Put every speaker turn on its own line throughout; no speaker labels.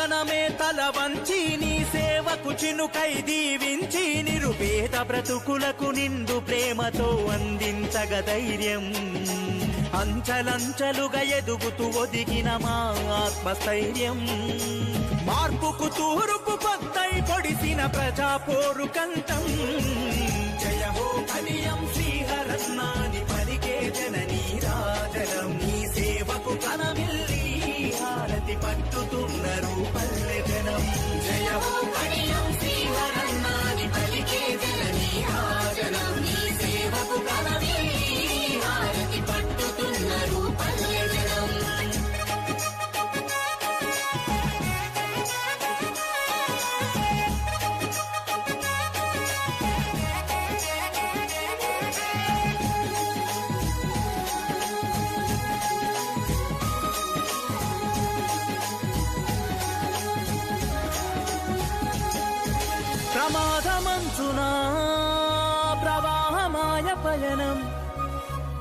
క్షణమే తల వంచి నీ సేవకు చినుకై దీవించి నిరుపేద బ్రతుకులకు నిండు ప్రేమతో అందించగ ధైర్యం. అంచలంచలుగా ఎదుగుతూ ఒదిగిన మా ఆత్మస్థైర్యం. మార్పుకు తూరుపు కొత్తై పొడిసిన ప్రజా పోరు కంఠం. జయ హో హారతి పట్టుతున్నారు పల్లె జనం. జయ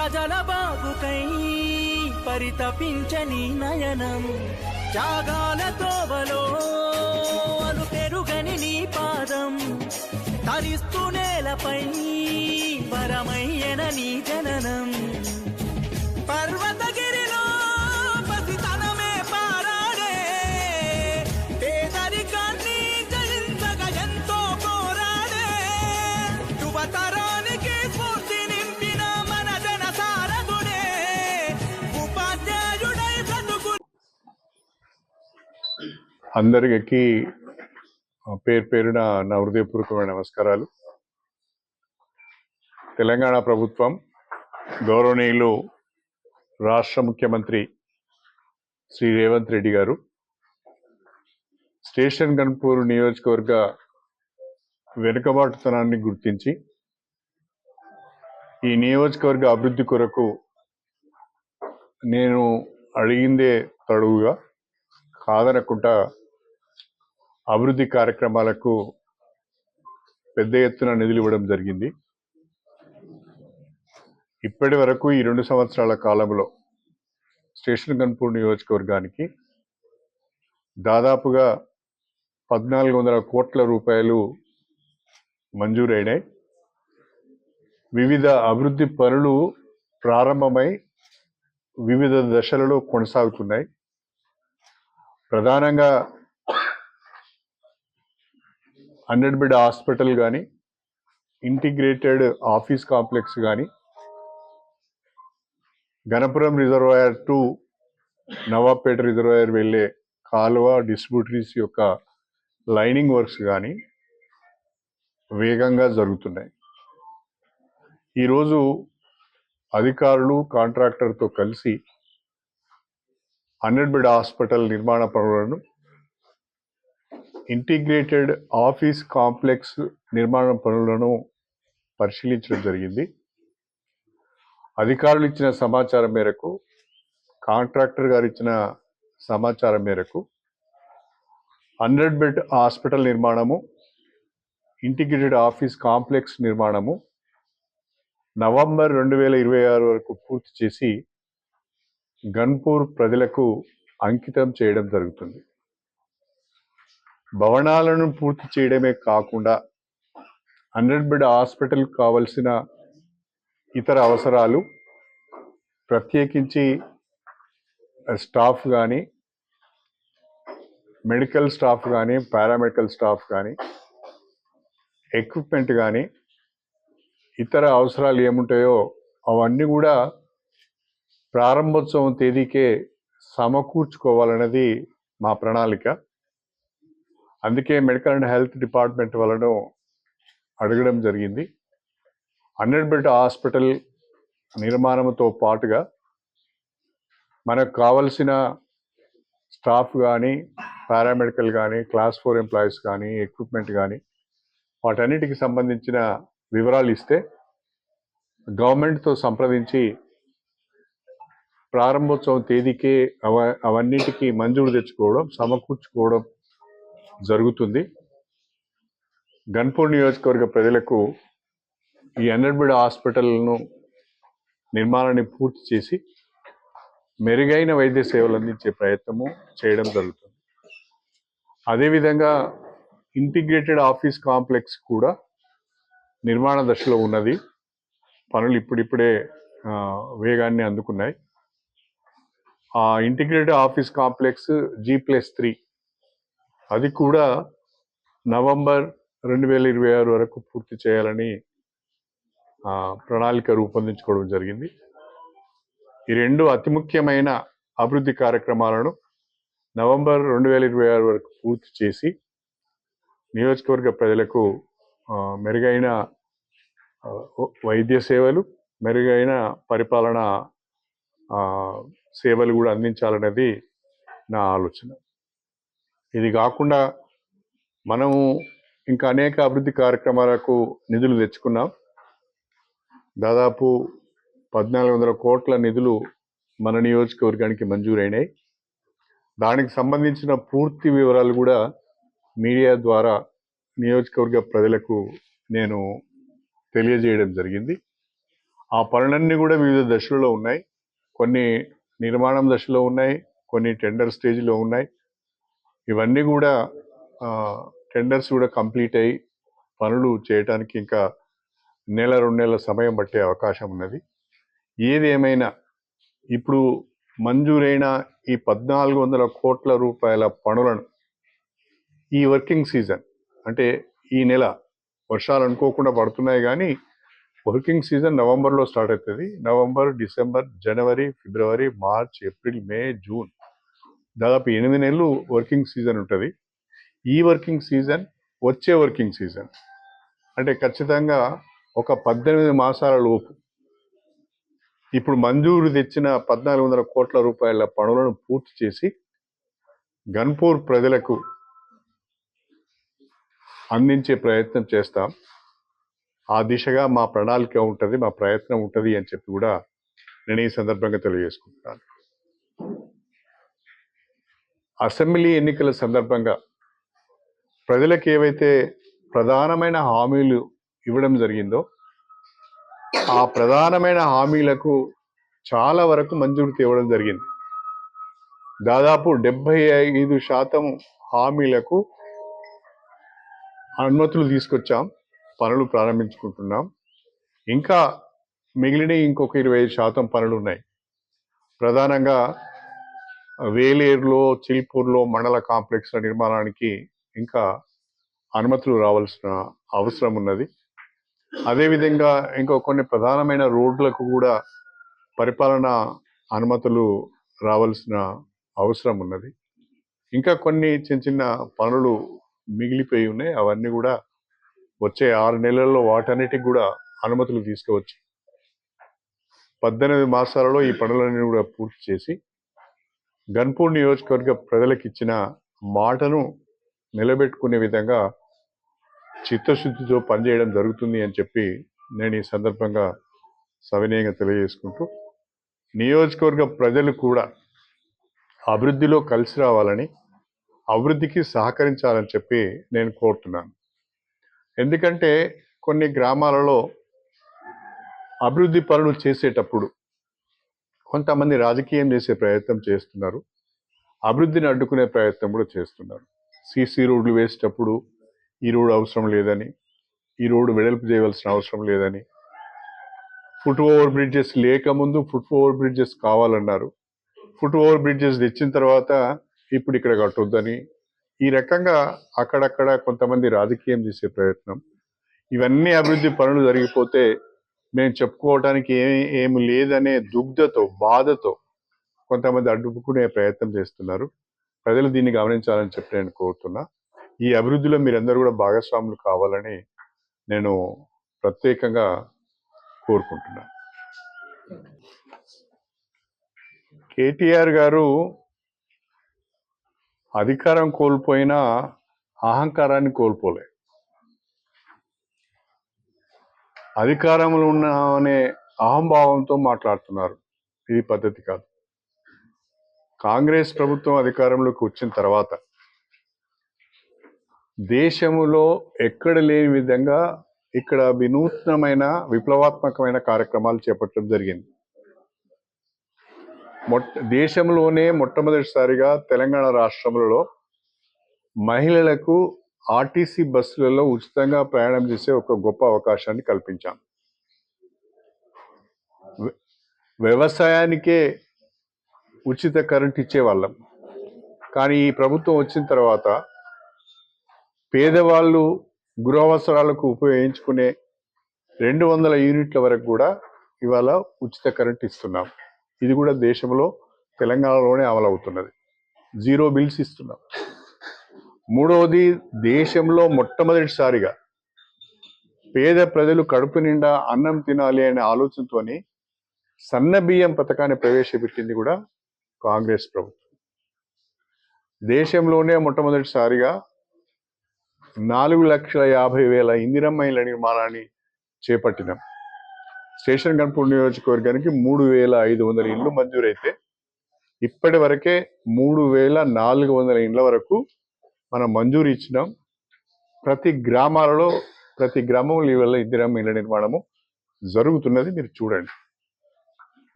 ప్రజల బాగుకై పరితపించని నయనం. త్యాగాల తోవలో అను పెరుగని నీ పాదం. తరిస్తూ నేలపై వరమయ్యన నీ జననం. పర్వత
అందరికి పేరు పేరున నా హృదయపూర్వకమైన నమస్కారాలు. తెలంగాణ ప్రభుత్వం గౌరవనీయులు రాష్ట్ర ముఖ్యమంత్రి శ్రీ రేవంత్ రెడ్డి గారు స్టేషన్ గన్పూర్ నియోజకవర్గ వెనుకబాటుతనాన్ని గుర్తించి ఈ నియోజకవర్గ అభివృద్ధి కొరకు నేను అడిగిందే తడువుగా కాదనకుండా అభివృద్ధి కార్యక్రమాలకు పెద్ద ఎత్తున నిధులు ఇవ్వడం జరిగింది. ఇప్పటి వరకు ఈ రెండు సంవత్సరాల కాలంలో స్టేషన్ గన్పూర్ నియోజకవర్గానికి దాదాపుగా పద్నాలుగు వందల కోట్ల రూపాయలు మంజూరైనాయి. వివిధ అభివృద్ధి పనులు ప్రారంభమై వివిధ దశలలో కొనసాగుతున్నాయి. ప్రధానంగా హండ్రెడ్ బెడ్ హాస్పిటల్ కానీ ఇంటిగ్రేటెడ్ ఆఫీస్ కాంప్లెక్స్ కానీ Ganapuram reservoir to Nawabpet reservoir వెళ్ళే కాలువ డిస్ట్రిబ్యూటరీస్ యొక్క లైనింగ్ వర్క్స్ కానీ వేగంగా జరుగుతున్నాయి. ఈరోజు అధికారులు కాంట్రాక్టర్తో కలిసి హండ్రెడ్ బెడ్ హాస్పిటల్ నిర్మాణ పనులను ఇంటిగ్రేటెడ్ ఆఫీస్ కాంప్లెక్స్ నిర్మాణ పనులను పరిశీలించడం జరిగింది. అధికారులు ఇచ్చిన సమాచారం మేరకు కాంట్రాక్టర్ గారు ఇచ్చిన సమాచారం మేరకు హండ్రెడ్ బెడ్ హాస్పిటల్ నిర్మాణము ఇంటిగ్రేటెడ్ ఆఫీస్ కాంప్లెక్స్ నిర్మాణము నవంబర్ రెండు వేల ఇరవై ఆరు వరకు పూర్తి చేసి గన్పూర్ ప్రజలకు అంకితం చేయడం జరుగుతుంది. భవనాలను పూర్తి చేయడమే కాకుండా హండ్రెడ్ బెడ్ హాస్పిటల్ కావలసిన ఇతర అవసరాలు ప్రత్యేకించి స్టాఫ్ కానీ మెడికల్ స్టాఫ్ కానీ పారామెడికల్ స్టాఫ్ కానీ ఎక్విప్మెంట్ కానీ ఇతర అవసరాలు ఏముంటాయో అవన్నీ కూడా ప్రారంభోత్సవం తేదీకే సమకూర్చుకోవాలన్నది మా ప్రణాళిక. అందుకే మెడికల్ అండ్ హెల్త్ డిపార్ట్మెంట్ వలను అడగడం జరిగింది. హండ్రెడ్ బెడ్ హాస్పిటల్ నిర్మాణంతో పాటుగా మనకు కావలసిన స్టాఫ్ కానీ పారామెడికల్ కానీ క్లాస్ ఫోర్ ఎంప్లాయీస్ కానీ ఎక్విప్మెంట్ కానీ వాటన్నిటికి సంబంధించిన వివరాలు ఇస్తే గవర్నమెంట్తో సంప్రదించి ప్రారంభోత్సవం తేదీకే అవ అవన్నిటికీ మంజూరు తెచ్చుకోవడం సమకూర్చుకోవడం జరుగుతుంది. గన్పూర్ నియోజకవర్గ ప్రజలకు ఈ హండ్రెడ్ బెడ్ హాస్పిటల్ను నిర్మాణాన్ని పూర్తి చేసి మెరుగైన వైద్య సేవలు అందించే ప్రయత్నము చేయడం జరుగుతుంది. అదేవిధంగా ఇంటిగ్రేటెడ్ ఆఫీస్ కాంప్లెక్స్ కూడా నిర్మాణ దశలో ఉన్నది. పనులు ఇప్పుడిప్పుడే వేగాన్ని అందుకున్నాయి. ఆ integrated office complex G plus three అది కూడా నవంబర్ రెండు వేల ఇరవై ఆరు వరకు పూర్తి చేయాలని ప్రణాళిక రూపొందించుకోవడం జరిగింది. ఈ రెండు అతి ముఖ్యమైన అభివృద్ధి కార్యక్రమాలను నవంబర్ రెండు వేల ఇరవై ఆరు వరకు పూర్తి చేసి నియోజకవర్గ ప్రజలకు మెరుగైన వైద్య సేవలు మెరుగైన పరిపాలన సేవలు కూడా అందించాలనేది నా ఆలోచన. ఇది కాకుండా మనము ఇంకా అనేక అభివృద్ధి కార్యక్రమాలకు నిధులు తెచ్చుకున్నాం. దాదాపు పద్నాలుగు వందల కోట్ల నిధులు మన నియోజకవర్గానికి మంజూరైనాయి. దానికి సంబంధించిన పూర్తి వివరాలు కూడా మీడియా ద్వారా నియోజకవర్గ ప్రజలకు నేను తెలియజేయడం జరిగింది. ఆ పనులన్నీ కూడా వివిధ దశలలో ఉన్నాయి. కొన్ని నిర్మాణం దశలో ఉన్నాయి కొన్ని టెండర్ స్టేజ్లో ఉన్నాయి. ఇవన్నీ కూడా టెండర్స్ కూడా కంప్లీట్ అయ్యి పనులు చేయటానికి ఇంకా నెల రెండు నెలల సమయం పట్టే అవకాశం ఉన్నది. ఏది ఏమైనా ఇప్పుడు మంజూరైన ఈ పద్నాలుగు వందల కోట్ల రూపాయల పనులను ఈ వర్కింగ్ సీజన్ అంటే ఈ నెల వర్షాలు అనుకోకుండా పడుతున్నాయి కానీ వర్కింగ్ సీజన్ నవంబర్లో స్టార్ట్ అవుతుంది. November December January February March April May June దాదాపు ఎనిమిది నెలలు వర్కింగ్ సీజన్ ఉంటుంది. ఈ వర్కింగ్ సీజన్ వచ్చే వర్కింగ్ సీజన్. అంటే ఖచ్చితంగా ఒక పద్దెనిమిది మాసాల లోపు. ఇప్పుడు మంజూరు తెచ్చిన పద్నాలుగు వందల కోట్ల రూపాయల పనులను పూర్తి చేసి గన్పూర్ ప్రజలకు అందించే ప్రయత్నం చేస్తాం. ఆ దిశగా మా ప్రణాళిక ఉంటుంది మా ప్రయత్నం ఉంటుంది అని చెప్పి కూడా నేను ఈ సందర్భంగా తెలియజేసుకుంటున్నాను. అసెంబ్లీ ఎన్నికల సందర్భంగా ప్రజలకు ఏవైతే ప్రధానమైన హామీలు ఇవ్వడం జరిగిందో ఆ ప్రధానమైన హామీలకు చాలా వరకు మంజూరు తేవడం జరిగింది. దాదాపు డెబ్బై ఐదు శాతం హామీలకు అనుమతులు తీసుకొచ్చాం పనులు ప్రారంభించుకుంటున్నాం. ఇంకా మిగిలిన ఇంకొక ఇరవై ఐదు శాతం పనులు ఉన్నాయి. ప్రధానంగా వేలేరులో చిల్పూర్లో మండల కాంప్లెక్స్ల నిర్మాణానికి ఇంకా అనుమతులు రావాల్సిన అవసరం ఉన్నది. అదేవిధంగా ఇంకా కొన్ని ప్రధానమైన రోడ్లకు కూడా పరిపాలన అనుమతులు రావాల్సిన అవసరం ఉన్నది. ఇంకా కొన్ని చిన్న చిన్న పనులు మిగిలిపోయి ఉన్నాయి. అవన్నీ కూడా వచ్చే ఆరు నెలల్లో వాటన్నిటికి కూడా అనుమతులు తీసుకోవచ్చు పద్దెనిమిది మాసాలలో ఈ పనులన్నీ కూడా పూర్తి చేసి గన్పూర్ నియోజకవర్గ ప్రజలకు ఇచ్చిన మాటను నిలబెట్టుకునే విధంగా చిత్తశుద్ధితో పనిచేయడం జరుగుతుంది అని చెప్పి నేను ఈ సందర్భంగా సవినయంగా తెలియజేసుకుంటూ నియోజకవర్గ ప్రజలు కూడా అభివృద్ధిలో కలిసి రావాలని అభివృద్ధికి సహకరించాలని చెప్పి నేను కోరుతున్నాను. ఎందుకంటే కొన్ని గ్రామాలలో అభివృద్ధి పనులు చేసేటప్పుడు కొంతమంది రాజకీయం చేసే ప్రయత్నం చేస్తున్నారు. అభివృద్ధిని అడ్డుకునే ప్రయత్నం కూడా చేస్తున్నారు. సీసీ రోడ్లు వేసేటప్పుడు ఈ రోడ్డు అవసరం లేదని ఈ రోడ్డు వెడల్పు చేయవలసిన అవసరం లేదని. ఫుట్ ఓవర్ బ్రిడ్జెస్ లేకముందు ఫుట్ ఓవర్ బ్రిడ్జెస్ కావాలన్నారు. ఫుట్ ఓవర్ బ్రిడ్జెస్ తెచ్చిన తర్వాత ఇప్పుడు ఇక్కడ కట్టొద్దని. ఈ రకంగా అక్కడక్కడ కొంతమంది రాజకీయం చేసే ప్రయత్నం. ఇవన్నీ అభివృద్ధి పనులు జరిగిపోతే మేము చెప్పుకోవడానికి ఏమి ఏమి లేదనే దుగ్ధతో బాధతో కొంతమంది అడ్డుకునే ప్రయత్నం చేస్తున్నారు. ప్రజలు దీన్ని గమనించాలని చెప్పి నేను కోరుతున్నా. ఈ అభివృద్ధిలో మీరందరూ కూడా భాగస్వాములు కావాలని నేను ప్రత్యేకంగా కోరుకుంటున్నాను కేటీఆర్ గారు అధికారం కోల్పోయినా అహంకారాన్ని కోల్పోలే. అధికారంలో ఉన్నామనే అహంభావంతో మాట్లాడుతున్నారు. ఇది పద్ధతి కాదు. కాంగ్రెస్ ప్రభుత్వం అధికారంలోకి వచ్చిన తర్వాత దేశములో ఎక్కడ లేని విధంగా ఇక్కడ వినూత్నమైన విప్లవాత్మకమైన కార్యక్రమాలు చేపట్టడం జరిగింది. మొట్ట దేశంలోనే మొట్టమొదటిసారిగా తెలంగాణ రాష్ట్రములలో మహిళలకు ఆర్టీసీ బస్సులలో ఉచితంగా ప్రయాణం చేసే ఒక గొప్ప అవకాశాన్ని కల్పించాం. వ్య- వ్యవసాయానికే ఉచిత కరెంట్ ఇచ్చేవాళ్ళం. కానీ ఈ ప్రభుత్వం వచ్చిన తర్వాత పేదవాళ్ళు గృహవసరాలకు ఉపయోగించుకునే రెండు వందల యూనిట్ల వరకు కూడా ఇవాళ ఉచిత కరెంట్ ఇస్తున్నాం. ఇది కూడా దేశంలో తెలంగాణలోనే అమలవుతున్నది. జీరో బిల్స్ ఇస్తున్నాం. మూడవది దేశంలో మొట్టమొదటిసారిగా పేద ప్రజలు కడుపు నిండా అన్నం తినాలి అనే ఆలోచనతోని సన్న బియ్యం పథకాన్ని ప్రవేశపెట్టింది కూడా కాంగ్రెస్ ప్రభుత్వం. దేశంలోనే మొట్టమొదటిసారిగా నాలుగు లక్షల యాభై వేల ఇందిరమ్మ ఇళ్ళ నిర్మాణాన్ని చేపట్టినాం. స్టేషన్ గణపూర్ నియోజకవర్గానికి మూడు వేల ఐదు వందల ఇండ్లు మంజూరైతే ఇప్పటి వరకే మూడు వేల నాలుగు వందల ఇండ్ల వరకు మనం మంజూరు ఇచ్చినాం. ప్రతి గ్రామాలలో ప్రతి గ్రామంలో వల్ల ఇందిరమ్మ ఇళ్ళ నిర్మాణము జరుగుతున్నది మీరు చూడండి.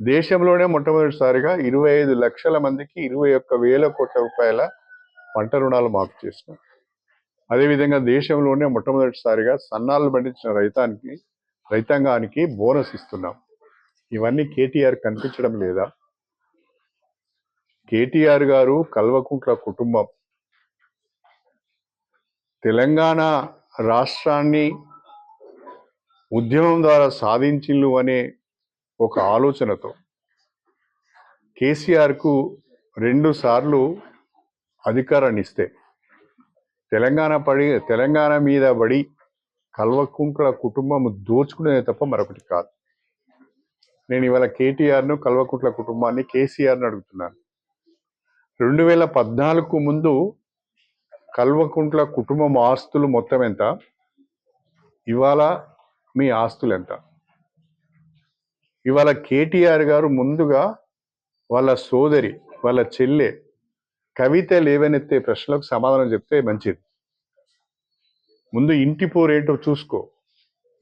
దేశంలోనే మొట్టమొదటిసారిగా ఇరవై ఐదు లక్షల మందికి ఇరవై ఒక్క వేల కోట్ల రూపాయల పంట రుణాలు మాఫీ చేసినాం. అదేవిధంగా దేశంలోనే మొట్టమొదటిసారిగా సన్నాలు పండించిన రైతానికి రైతాంగానికి బోనస్ ఇస్తున్నాం. ఇవన్నీ కేటీఆర్ కనిపించడం లేదా? కేటీఆర్ గారు కల్వకుంట్ల కుటుంబం తెలంగాణ రాష్ట్రాన్ని ఉద్యమం ద్వారా సాధించిల్లు అనే ఒక ఆలోచనతో కేసీఆర్కు రెండు సార్లు అధికారాన్ని ఇస్తే తెలంగాణ పడి తెలంగాణ మీద పడి కల్వకుంట్ల కుటుంబం దోచుకునేది తప్ప మరొకటి కాదు. నేను ఇవాళ కేటీఆర్ను కల్వకుంట్ల కుటుంబాన్ని కేసీఆర్ను అడుగుతున్నాను. రెండు వేల పద్నాలుగు ముందు కల్వకుంట్ల కుటుంబం ఆస్తులు మొత్తం ఎంత? ఇవాళ మీ ఆస్తులు ఎంత? ఇవాళ కేటీఆర్ గారు ముందుగా వాళ్ళ సోదరి వాళ్ళ చెల్లె కవిత లేవనెత్తే ప్రశ్నలకు సమాధానం చెప్తే మంచిది. ముందు ఇంటి పోరేంటో చూసుకో.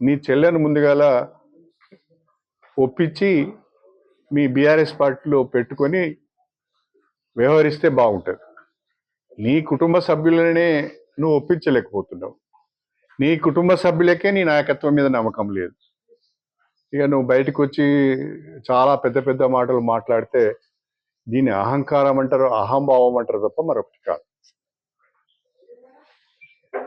నీ చెల్లెను ముందుగాల ఒప్పించి మీ బీఆర్ఎస్ పార్టీలో పెట్టుకొని వ్యవహరిస్తే బాగుంటుంది. నీ కుటుంబ సభ్యులనే నువ్వు ఒప్పించలేకపోతున్నావు. నీ కుటుంబ సభ్యులకే నీ నాయకత్వం మీద నమ్మకం లేదు. ఇక నువ్వు బయటకు వచ్చి చాలా పెద్ద పెద్ద మాటలు మాట్లాడితే దీన్ని అహంకారం అంటారు అహంభావం అంటారు తప్ప మరొకటి కాదు.